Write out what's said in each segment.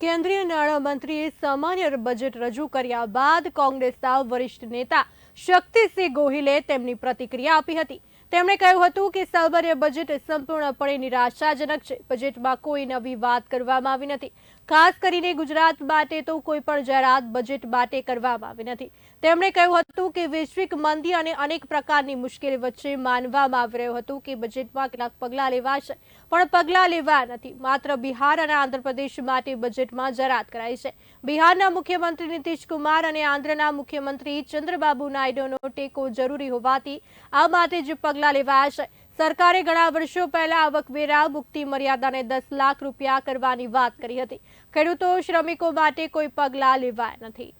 કેન્દ્રીય નાણામંત્રીએ સામાન્ય બજેટ રજૂ કર્યા બાદ કોંગ્રેસના વરિષ્ઠ નેતા શક્તિસિંહ ગોહિલે તેમની પ્રતિક્રિયા આપી હતી. તેમણે કહ્યું હતું કે સામાન્ય બજેટ સંપૂર્ણપણે નિરાશાજનક છે. બજેટમાં કોઈ નવી વાત કરવામાં આવી નથી. ખાસ કરીને ગુજરાત માટે તો કોઈ પણ જાહેરાત બજેટ માટે કરવામાં આવી નથી. તેમણે કહ્યું હતું કે વૈશ્વિક મંદી અને અનેક પ્રકારની મુશ્કેલી વચ્ચે માનવામાં આવી રહ્યું હતું કે બજેટમાં કેટલાક પગલાં લેવાશે, પણ પગલાં લેવા નથી. માત્ર બિહાર અને આંધ્રપ્રદેશ માટે બજેટમાં જાહેરાત કરાઈ છે. બિહારના મુખ્યમંત્રી નીતિશ કુમાર અને આંધ્રના મુખ્યમંત્રી ચંદ્રબાબુ નાયડુનો ટેકો જરૂરી હોવાથી આ માટે જે પગલાં લેવાયા છે. સરકારે ઘણા વર્ષો પહેલા આવકવેરા મુક્તિ મર્યાદાને દસ લાખ રૂપિયા કરવાની વાત કરી હતી. ખેડૂતો, શ્રમિકો માટે કોઈ પગલાં લેવાયા નથી.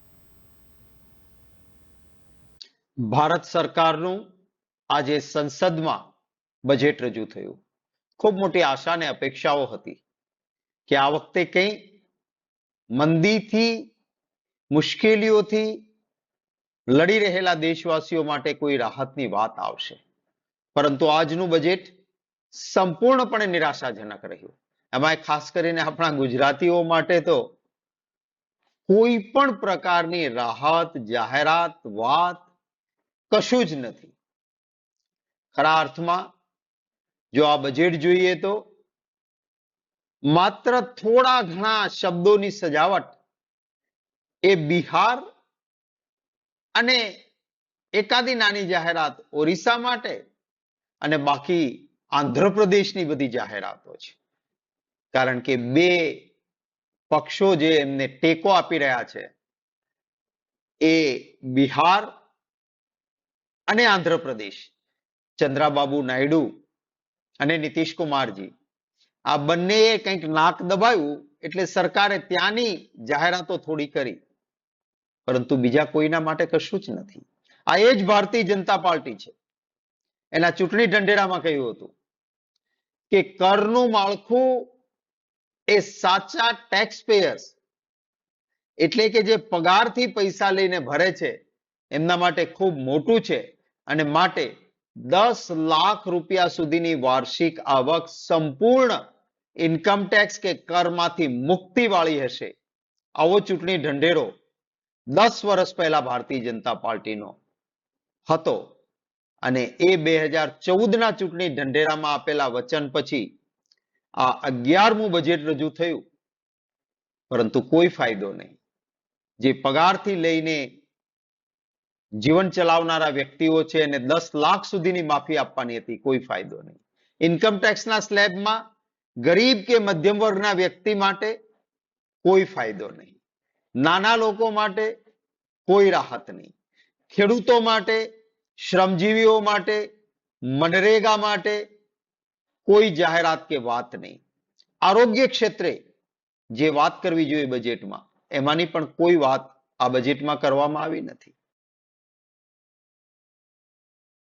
ભારત સરકારનું આજે સંસદમાં બજેટ રજૂ થયું. ખૂબ મોટી આશા અને અપેક્ષાઓ હતી કે આ વખતે કંઈ મંદીથી, મુશ્કેલીઓથી લડી રહેલા દેશવાસીઓ માટે કોઈ રાહતની વાત આવશે. પરંતુ આજનું બજેટ સંપૂર્ણપણે નિરાશાજનક રહ્યું. એમાં ખાસ કરીને આપણા ગુજરાતીઓ માટે તો કોઈ પણ પ્રકારની રાહત, જાહેરાત, વાત કશું જ નથી. ખરા અર્થમાં, જો આ બજેટ જોઈએ તો માત્ર થોડા ઘણા શબ્દોની સજાવટ એ બિહાર અને એકાદી નાની જાહેરાત ઓરિસ્સા માટે અને બાકી આંધ્રપ્રદેશની બધી જાહેરાતો છે. કારણ કે બે પક્ષો જે એમને ટેકો આપી રહ્યા છે, એ બિહાર અને આંધ્રપ્રદેશ, ચંદ્રાબાબુ નાયડુ અને નીતિશ કુમારજી આ બંનેએ કંઈક નાક દબાવ્યું એટલે સરકારે ત્યાંની જાહેરાતો થોડી કરી. પરંતુ બીજા કોઈના માટે કશું જ નથી. આ એ જ ભારતીય જનતા પાર્ટી છે. એના ચૂંટણી ઢંઢેરામાં કહ્યું હતું કે કરનું માળખું એ સાચા ટેક્સ પેયર્સ એટલે કે જે પગારથી પૈસા લઈને ભરે છે, એમના માટે ખૂબ મોટું છે અને માટે દસ લાખ રૂપિયા સુધીની વાર્ષિક આવક સંપૂર્ણ ઇન્કમ ટેક્સ કે કરમાંથી મુક્તિ વાળી હશે. આવો ચૂંટણી ઢંઢેરો દસ વર્ષ પહેલા ભારતીય જનતા પાર્ટીનો હતો. અને એ બે હજાર ચૌદના ચૂંટણી ઢંઢેરામાં આપેલા વચન પછી આ અગિયારમું બજેટ રજૂ થયું. પરંતુ કોઈ ફાયદો નહીં. જે પગારથી લઈને જીવન ચલાવનારા વ્યક્તિઓ છે એને દસ લાખ સુધીની માફી આપવાની હતી, કોઈ ફાયદો નહીં. ઇન્કમ ટેક્સના સ્લેબમાં ગરીબ કે મધ્યમ વર્ગના વ્યક્તિ માટે કોઈ ફાયદો નહીં. નાના લોકો માટે કોઈ રાહત નહીં. ખેડૂતો માટે શ્રમજીવીઓ માટે, મનરેગા માટે કોઈ જાહેરાત કે વાત નહીં. આરોગ્ય ક્ષેત્રે જે વાત કરવી જોઈએ બજેટમાં, એમાંની પણ કોઈ વાત આ બજેટમાં કરવામાં આવી નથી.